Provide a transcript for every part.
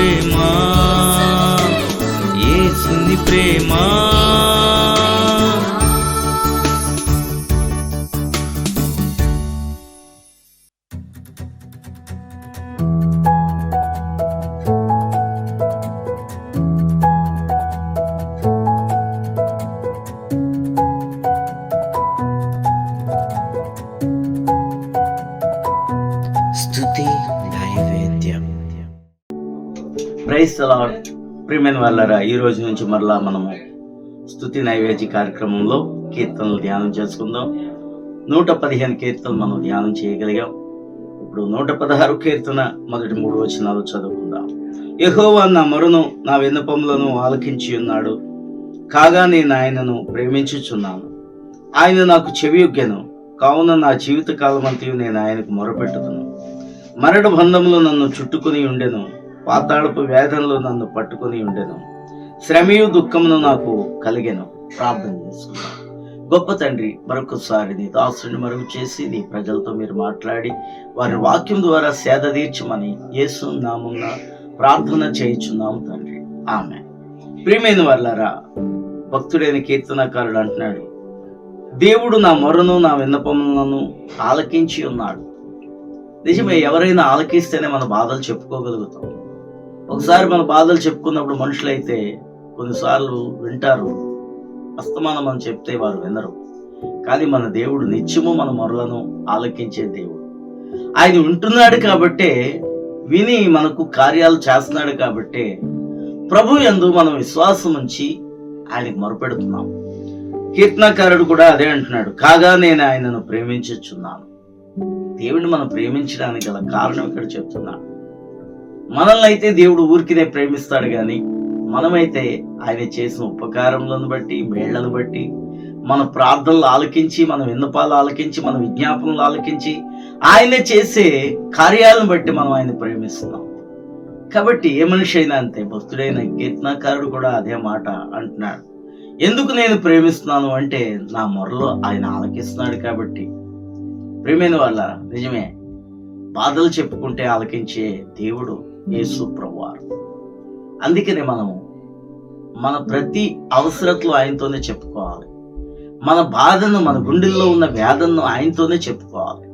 ప్రేమ. ఏసుని ప్రేమ. ప్రైస్ అలాడ్ ప్రియమైన వాళ్ళరా ఈ రోజు నుంచి మరలా మనము స్థుతి నైవేద్య కార్యక్రమంలో కీర్తనలు ధ్యానం చేసుకుందాం. నూట పదిహేను కీర్తనలు మనం ధ్యానం చేయగలిగాం. ఇప్పుడు నూట పదహారు కీర్తన మొదటి మూడు వచనాలు చదువుకుందాం. యహోవా నా మరును నా విన్నపములను ఆలకించి ఉన్నాడు. కాగా నేను ఆయనను ప్రేమించుచున్నాను. ఆయన నాకు చెవియొగ్గెను. కావున నా జీవిత కాలమంతయు నేను ఆయనకు మొరపెట్టుదును. మరణ బంధములు నన్ను చుట్టుకుని ఉండెను. పాతాళపు వేదంలో నన్ను పట్టుకుని ఉండెను. శ్రమయు దుఃఖమును నాకు కలిగెను. ప్రార్థన చేసుకున్నాను గొప్ప తండ్రి మరొకసారి నీ దాసుని మరుగు చేసి నీ ప్రజలతో మీరు మాట్లాడి వారి వాక్యం ద్వారా సేద తీర్చమని యేసు నామున ప్రార్థన చేయించున్నాము తండ్రి. ఆమె ప్రియమైన వాళ్ళారా భక్తుడైన కీర్తనకారుడు అంటున్నాడు దేవుడు నా మొరను నా విన్నపములను ఆలకించి ఉన్నాడు. నిజమే ఎవరైనా ఆలకిస్తేనే మన బాధలు చెప్పుకోగలుగుతాం. ఒకసారి మన బాధలు చెప్పుకున్నప్పుడు మనుషులైతే కొన్నిసార్లు వింటారు అస్తమానం మనం చెప్తే వారు వినరు. కానీ మన దేవుడు నిత్యము మన మొరలను ఆలకించే దేవుడు. ఆయన వింటున్నాడు కాబట్టే విని మనకు కార్యాలు చేస్తున్నాడు కాబట్టే ప్రభు యందు మనం విశ్వాసం ఉంచి ఆయనకు మొరపెడుతున్నాం. కీర్తనకారుడు కూడా అదే అంటున్నాడు కాగా నేను ఆయనను ప్రేమించుచున్నాను. దేవుడిని మనం ప్రేమించడానికి గల కారణం ఇక్కడ చెప్తున్నాడు. మనల్ని అయితే దేవుడు ఊరికినే ప్రేమిస్తాడు కానీ మనమైతే ఆయన చేసిన ఉపకారములను బట్టి మేళ్ళను బట్టి మన ప్రార్థనలు ఆలకించి మన విన్నపాలు ఆలకించి మన విజ్ఞాపనలు ఆలకించి ఆయన చేసే కార్యాలను బట్టి మనం ఆయన ప్రేమిస్తున్నాం. కాబట్టి ఏ మనిషి అయినా అంతే భక్తుడైన కీర్తనకారుడు కూడా అదే మాట అంటున్నాడు. ఎందుకు నేను ప్రేమిస్తున్నాను అంటే నా మొరలో ఆయన ఆలకిస్తున్నాడు కాబట్టి. ప్రేమైన వాళ్ళ నిజమే. బాధలు చెప్పుకుంటే ఆలకించే దేవుడు యేసు ప్రభువారు. అందుకనే మనము మన ప్రతి అవసరతలు ఆయనతోనే చెప్పుకోవాలి. మన బాధను మన గుండెల్లో ఉన్న వేదనను ఆయనతోనే చెప్పుకోవాలి.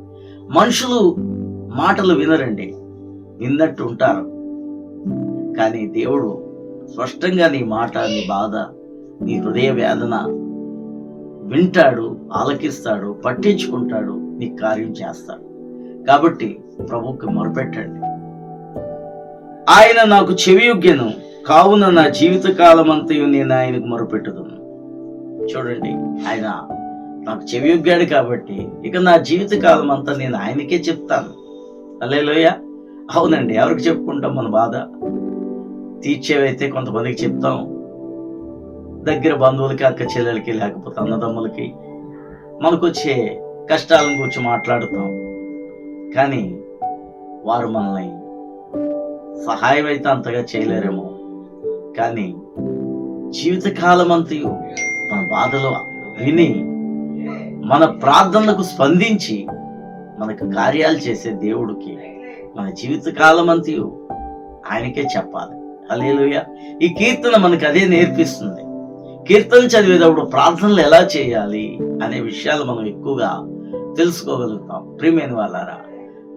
మనుషులు మాటలు వినరండి. విన్నట్టు ఉంటారు. కానీ దేవుడు స్పష్టంగా నీ మాట నీ బాధ నీ హృదయ వేదన వింటాడు ఆలకిస్తాడు పట్టించుకుంటాడు నీ కార్యం చేస్తాడు. కాబట్టి ప్రభుకి మొరపెట్టండి. ఆయన నాకు చెవియుగ్యను కావున నా జీవిత కాలం అంతయు నేను ఆయనకు మొరపెట్టుదును. చూడండి ఆయన నాకు చెవియుగ్గాడు కాబట్టి ఇక నా జీవిత కాలం అంతా నేను ఆయనకే చెప్తాను. అలేలోయ అవునండి ఎవరికి చెప్పుకుంటాం మన బాధ? తీర్చేవైతే కొంతమందికి చెప్తాం. దగ్గర బంధువులకి అక్క చెల్లెలకి లేకపోతే అన్నదమ్ములకి మనకు వచ్చే కష్టాలను గురించి మాట్లాడుతాం. కానీ వారు మనల్ని సహాయం అయితే అంతగా చేయలేరేమో. కానీ జీవితకాలం అంతయు మన బాధలు విని మన ప్రార్థనలకు స్పందించి మనకు కార్యాలు చేసే దేవుడికి మన జీవితకాలం అంతయు ఆయనకే చెప్పాలి. అలేలుయ ఈ కీర్తన మనకు అదే నేర్పిస్తుంది. కీర్తన చదివేటప్పుడు ప్రార్థనలు ఎలా చేయాలి అనే విషయాలు మనం ఎక్కువగా తెలుసుకోగలుగుతాం. ప్రియమైన వాళ్ళారా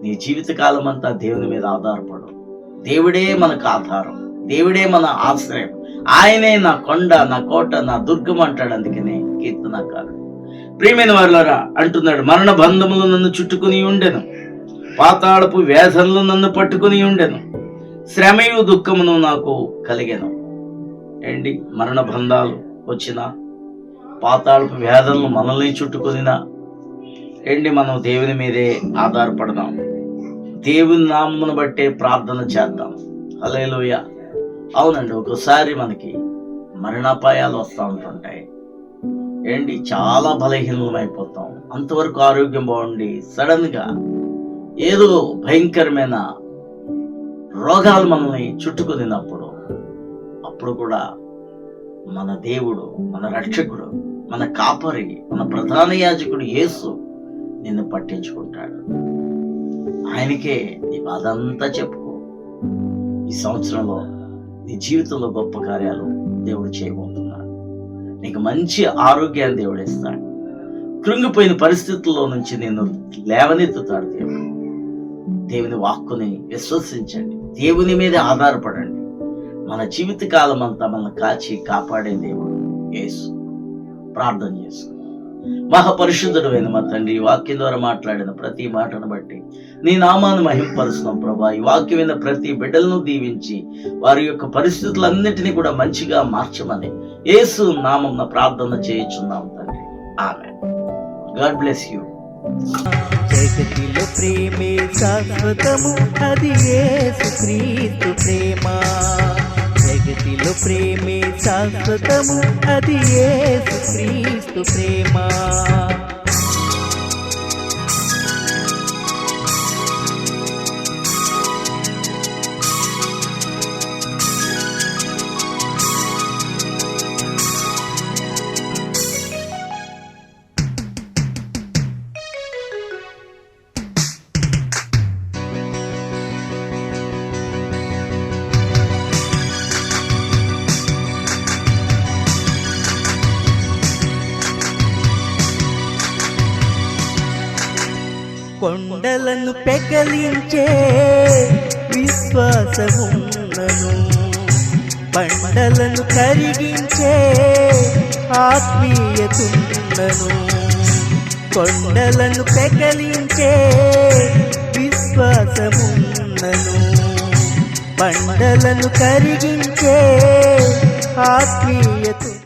నీ జీవితకాలం అంతా దేవుని మీద ఆధారపడు. దేవుడే మనకు ఆధారం. దేవుడే మన ఆశ్రయం. ఆయనే నా కొండ నా కోట నా దుర్గం అంటాడు అందుకనే కీర్తనకారుడు. ప్రియమైన వాళ్ళారా అంటున్నాడు మరణ బంధములు నన్ను చుట్టుకుని ఉండెను. పాతాళపు వేదనలు నన్ను పట్టుకుని ఉండెను. శ్రమయు దుఃఖమును నాకు కలిగెను. ఏంటి? మరణ బంధాలు వచ్చిన పాతాళపు వేదనలు మనల్ని చుట్టుకునినా ఏంటి? మనం దేవుని మీదే ఆధారపడదాం. దేవుని నామమును బట్టే ప్రార్థన చేద్దాం. అలేలోయ అవునండి ఒకసారి మనకి మరణాపాయాలు వస్తూ ఉంటుంటాయి. ఏంటి? చాలా బలహీనం అయిపోతాం అంతవరకు ఆరోగ్యం బాగుండి సడన్గా ఏదో భయంకరమైన రోగాలు మనల్ని చుట్టుకునినప్పుడు అప్పుడు కూడా మన దేవుడు మన రక్షకుడు మన కాపరి మన ప్రధాన యాజకుడు యేసు నిన్ను పట్టించుకుంటాడు. ఆయనకే నీ బాధ అంతా చెప్పుకో. ఈ సంవత్సరంలో నీ జీవితంలో గొప్ప కార్యాలు దేవుడు చేయబోతున్నాడు. నీకు మంచి ఆరోగ్యాన్ని దేవుడు ఇస్తాడు. కృంగిపోయిన పరిస్థితుల్లో నుంచి నేను లేవనెత్తుతాడు దేవుడు. దేవుని వాక్కుని విశ్వసించండి. దేవుని మీద ఆధారపడండి. మన జీవిత కాలం అంతా మనల్ని కాచి కాపాడే దేవుడు యేసు. ప్రార్థన చేసుకుంటాం మహాపరిశుద్ధుడు మా తండ్రి ఈ వాక్యం ద్వారా మాట్లాడిన ప్రతి మాటను బట్టి నీ నామాన్ని మహింపరుస్తున్నాం ప్రభా. ఈ వాక్యం విన్న ప్రతి బిడ్డలను దీవించి వారి యొక్క పరిస్థితులన్నింటినీ కూడా మంచిగా మార్చమని యేసు నామం ప్రార్థన చేయించున్నాం తండ్రి. ఆమె గాడ్ బ్లెస్ యూ. జగతిలో ప్రేమే శాశ్వతము అది యేసుక్రీస్తు ప్రేమ. జగతిలో ప్రేమే శాశ్వతము. అది ఏ క్రీస్తు ప్రేమ. కొండలను పెకలించే విశ్వాసమున్నను. పండలను కరిగించే ఆత్మీయతున్నను కొండలను పెకలించే విశ్వాసమున్నను. పండలను కరిగించే ఆత్మీయతు